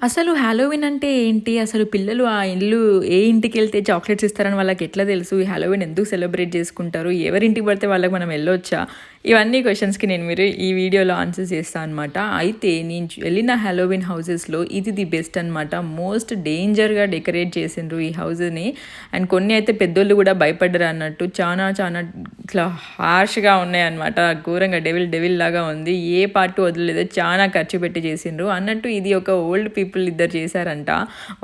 అసలు హ్యాలోవిన్ అంటే ఏంటి? అసలు పిల్లలు ఆ ఇల్లు ఏ ఇంటికెళ్తే చాక్లెట్స్ ఇస్తారని వాళ్ళకి ఎట్లా తెలుసు? ఈ ఎందుకు సెలబ్రేట్ చేసుకుంటారు? ఎవరింటికి పడితే వాళ్ళకి మనం వెళ్ళొచ్చా? ఇవన్నీ క్వశ్చన్స్కి నేను మీరు ఈ వీడియోలో ఆన్సర్ చేస్తాను అనమాట. అయితే నేను వెళ్ళిన హాలోవిన్ హౌసెస్‌లో ఇది ది బెస్ట్ అనమాట. మోస్ట్ డేంజర్‌గా డెకరేట్ చేసిండ్రు ఈ హౌస్‌ని. అండ్ కొన్ని అయితే పెద్దోళ్ళు కూడా భయపడ్డరు అన్నట్టు. చాలా చాలా ఇట్లా హార్ష్‌గా ఉన్నాయన్నమాట. ఘోరంగా డెవిల్ డెవిల్ లాగా ఉంది. ఏ పార్ట్ వదలలేదు. చాలా ఖర్చు పెట్టి చేసిండ్రు. అన్నట్టు ఇది ఒక ఓల్డ్ పీపుల్ ఇద్దరు చేశారంట.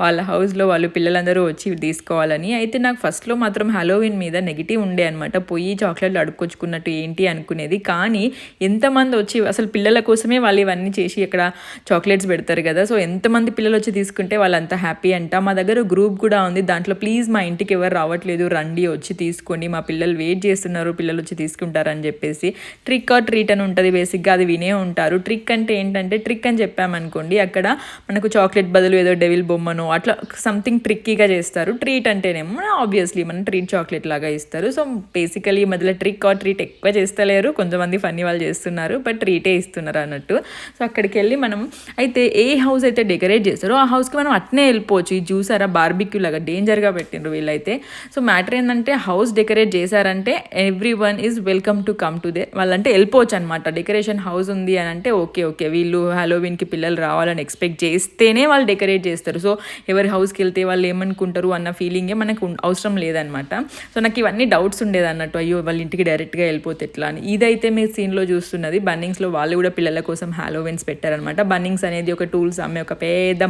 వాళ్ళ హౌస్‌లో వాళ్ళు పిల్లలందరూ వచ్చి తీసుకోవాలని. అయితే నాకు ఫస్ట్‌లో మాత్రం హాలోవిన్ మీద నెగిటివ్ ఉండే అనమాట. పోయి చాక్లెట్‌లు అడుక్కొచ్చుకున్నట్టు ఏంటి అనుకునేది. కానీ ఎంతమంది వచ్చి అసలు పిల్లల కోసమే వాళ్ళు ఇవన్నీ చేసి ఇక్కడ చాక్లెట్స్ పెడతారు కదా! సో ఎంతమంది పిల్లలు వచ్చి తీసుకుంటే వాళ్ళంత హ్యాపీ అంట. మా దగ్గర గ్రూప్ కూడా ఉంది. దాంట్లో ప్లీజ్ మా ఇంటికి ఎవరు రావట్లేదు రండి వచ్చి తీసుకోండి. మా పిల్లలు వెయిట్ చేస్తున్నారు. పిల్లలు వచ్చి తీసుకుంటారని చెప్పేసి ట్రిక్ ఆర్ ట్రీట్ అని ఉంటుంది బేసిక్‌గా అది వినే ఉంటారు. ట్రిక్ అంటే ఏంటంటే ట్రిక్ అని చెప్పామనుకోండి అక్కడ మనకు చాక్లెట్ బదులు ఏదో డెవిల్ బొమ్మనో అట్లా సంథింగ్ ట్రిక్కీగా చేస్తారు. ట్రీట్ అంటేనేమో ఆబ్వియస్లీ మనం ట్రీట్ చాక్లెట్ లాగా ఇస్తారు. సో బేసికలీ మధ్యలో ట్రిక్ ఆర్ ట్రీట్ ఎక్కువ చేస్తలేరు. కొంతమంది ఫన్నీ వాళ్ళు చేస్తున్నారు. బట్ రీటే ఇస్తున్నారు అన్నట్టు. సో అక్కడికి వెళ్ళి మనం అయితే ఏ హౌస్ అయితే డెకరేట్ చేస్తారో ఆ హౌస్‌కి మనం అట్నే వెళ్ళిపోవచ్చు. ఈ చూసారా బార్బిక్యూ లాగా డేంజర్‌గా పెట్టిండ్రు వీళ్ళైతే. సో మ్యాటర్ ఏంటంటే హౌస్ డెకరేట్ చేశారంటే everyone is welcome to come to they వాళ్ళంటే వెళ్ళిపోవచ్చు అనమాట. డెకరేషన్ హౌస్ ఉంది అని అంటే ఓకే ఓకే వీళ్ళు హలోవిన్కి పిల్లలు రావాలని ఎక్స్పెక్ట్ చేస్తేనే వాళ్ళు డెకరేట్ చేస్తారు. సో ఎవరి హౌస్‌కి వెళ్తే వాళ్ళు ఏమనుకుంటారు అన్న ఫీలింగే మనకు అవసరం లేదనమాట. సో నాకు ఇవన్నీ డౌట్స్ ఉండేది అన్నట్టు అయ్యో వాళ్ళ ఇంటికి డైరెక్ట్‌గా వెళ్ళిపోతే ఎట్లా అని. ఇదైతే మీరు సీన్‌లో చూస్తున్నది బన్నింగ్స్‌లో వాళ్ళు కూడా పిల్లల కోసం హాలోవిన్స్ పెట్టారనమాట. బన్నింగ్స్ అనేది ఒక టూల్స్ అమ్మే ఒక పెద్ద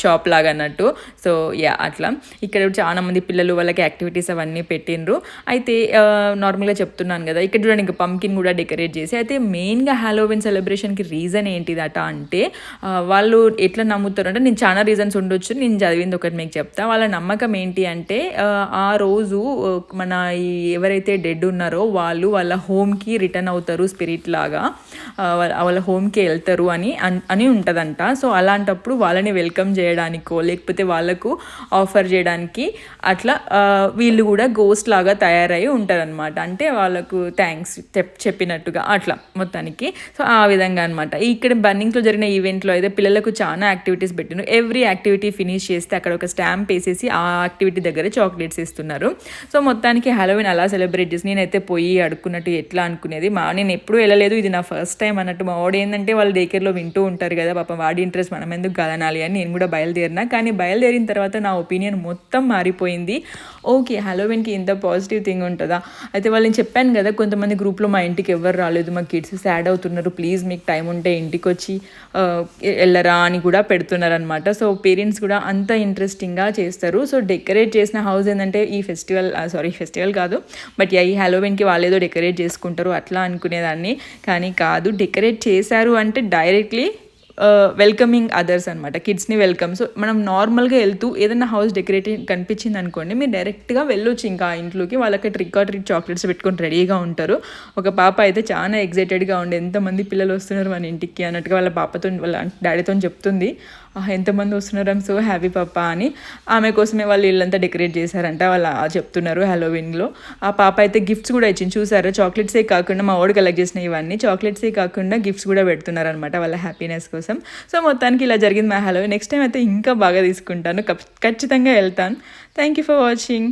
షాప్ లాగా అన్నట్టు. సో యా అట్లా ఇక్కడ చాలా మంది పిల్లలు వాళ్ళకి యాక్టివిటీస్ అవన్నీ పెట్టిండ్రు. అయితే నార్మల్‌గా చెప్తున్నాను కదా! ఇక్కడ చూడండి ఇంకా పంకిన్ కూడా డెకరేట్ చేసి అయితే మెయిన్‌గా హాలోవిన్ సెలబ్రేషన్‌కి రీజన్ ఏంటిదట అంటే వాళ్ళు ఎట్లా నమ్ముతారు అంటే నేను చాలా రీజన్స్ ఉండొచ్చు. నేను చదివింది ఒకటి మీకు చెప్తా. వాళ్ళ నమ్మకం ఏంటి అంటే ఆ, రోజు మన ఎవరైతే డెడ్ ఉన్నారో వాళ్ళు వాళ్ళ హోమ్‌కి రిటర్న్ అవుతారు స్పిరిట్ లాగా. వాళ్ళ వాళ్ళ హోమ్‌కి వెళ్తారు అని అన్ అని ఉంటుందంట సో అలాంటప్పుడు వాళ్ళని వెల్కమ్ చేయడానికో లేకపోతే వాళ్ళకు ఆఫర్ చేయడానికి అట్లా వీళ్ళు కూడా గోస్ట్ లాగా తయారై ఉంటారనమాట. అంటే వాళ్ళకు థ్యాంక్స్ చెప్ చెప్పినట్టుగా అట్లా మొత్తానికి. సో ఆ విధంగా అనమాట. ఇక్కడ బన్నింగ్స్‌లో జరిగిన ఈవెంట్‌లో అయితే పిల్లలకు చాలా యాక్టివిటీస్ పెట్టిన ఎవ్రీ యాక్టివిటీ ఫినిష్ చేస్తే అక్కడ ఒక స్టాంప్ వేసేసి ఆ యాక్టివిటీ దగ్గర చాక్లెట్స్ ఇస్తున్నారు. సో మొత్తానికి హాలోవిన్ అలా సెలబ్రేట్ చేసి నేనైతే పోయి అడుక్కున్నట్టు ఎట్లా అనుకునేది. మా నేను ఎప్పుడూ వెళ్ళలేదు. ఇది నా ఫస్ట్ టైం అన్నట్టు. మా వాడు ఏంటంటే వాళ్ళు డే వింటూ ఉంటారు కదా! పాపం వాడి ఇంట్రెస్ట్ మనం ఎందుకు కాదనాలి అని నేను కూడా బయలుదేరిన. కానీ బయలుదేరిన తర్వాత నా ఒపీనియన్ మొత్తం మారిపోయింది. ఓకే హలోవిన్కి ఇంత పాజిటివ్ థింగ్ ఉంటుందా అయితే వాళ్ళు నేను చెప్పాను కదా! కొంతమంది గ్రూప్‌లో మా ఇంటికి ఎవరు రాలేదు. మా కిడ్స్ సాడ్ అవుతున్నారు. ప్లీజ్ మీకు టైం ఉంటే ఇంటికి వచ్చి వెళ్ళరా అని కూడా పెడుతున్నారనమాట. సో పేరెంట్స్ కూడా అంత ఇంట్రెస్టింగ్‌గా చేస్తారు. సో డెకరేట్ చేసిన హౌస్ ఏంటంటే ఈ ఫెస్టివల్ సారీ ఫెస్టివల్ కాదు. బట్ ఈ హలోవిన్కి వాళ్ళేదో డెకరేట్ చేసుకుంటారు అట్లా అనుకునేదాన్ని. కానీ కాదు డెకరేట్ చేశారు అంటే డైరెక్ట్‌లీ వెల్కమింగ్ అదర్స్ అనమాట. కిడ్స్‌ని వెల్కమ్. సో మనం నార్మల్‌గా వెళ్తూ ఏదైనా హౌస్ డెకరేటింగ్ కనిపించింది అనుకోండి మీరు డైరెక్ట్‌గా వెళ్ళొచ్చు ఇంకా ఇంట్లోకి. వాళ్ళకి ట్రిక్ ఆర్ ట్రిక్ చాక్లెట్స్ పెట్టుకొని రెడీగా ఉంటారు. ఒక పాప అయితే చాలా ఎక్సైటెడ్‌గా ఉండే ఎంతమంది పిల్లలు వస్తున్నారు మన ఇంటికి అన్నట్టుగా వాళ్ళ పాపతో వాళ్ళ డాడీతో చెప్తుంది. ఎంతమంది వస్తున్నారు ఐమ్ సో హ్యాపీ పాప అని. ఆమె కోసమే వాళ్ళు ఇల్లంతా డెకరేట్ చేశారంట. వాళ్ళు చెప్తున్నారు హాలోవిన్‌లో. ఆ పాప అయితే గిఫ్ట్స్ కూడా ఇచ్చింది. చూసారు చాక్లెట్సే కాకుండా మా వాడు కలెక్ట్ చేసిన ఇవన్నీ చాక్లెట్సే కాకుండా గిఫ్ట్స్ కూడా పెడుతున్నారు అనమాట వాళ్ళ హ్యాపీనెస్ కోసం. సో మొత్తానికి ఇలా జరిగింది మా హలో నెక్స్ట్ టైం అయితే ఇంకా బాగా తీసుకుంటాను. ఖచ్చితంగా వెళ్తాను. Thank you for watching.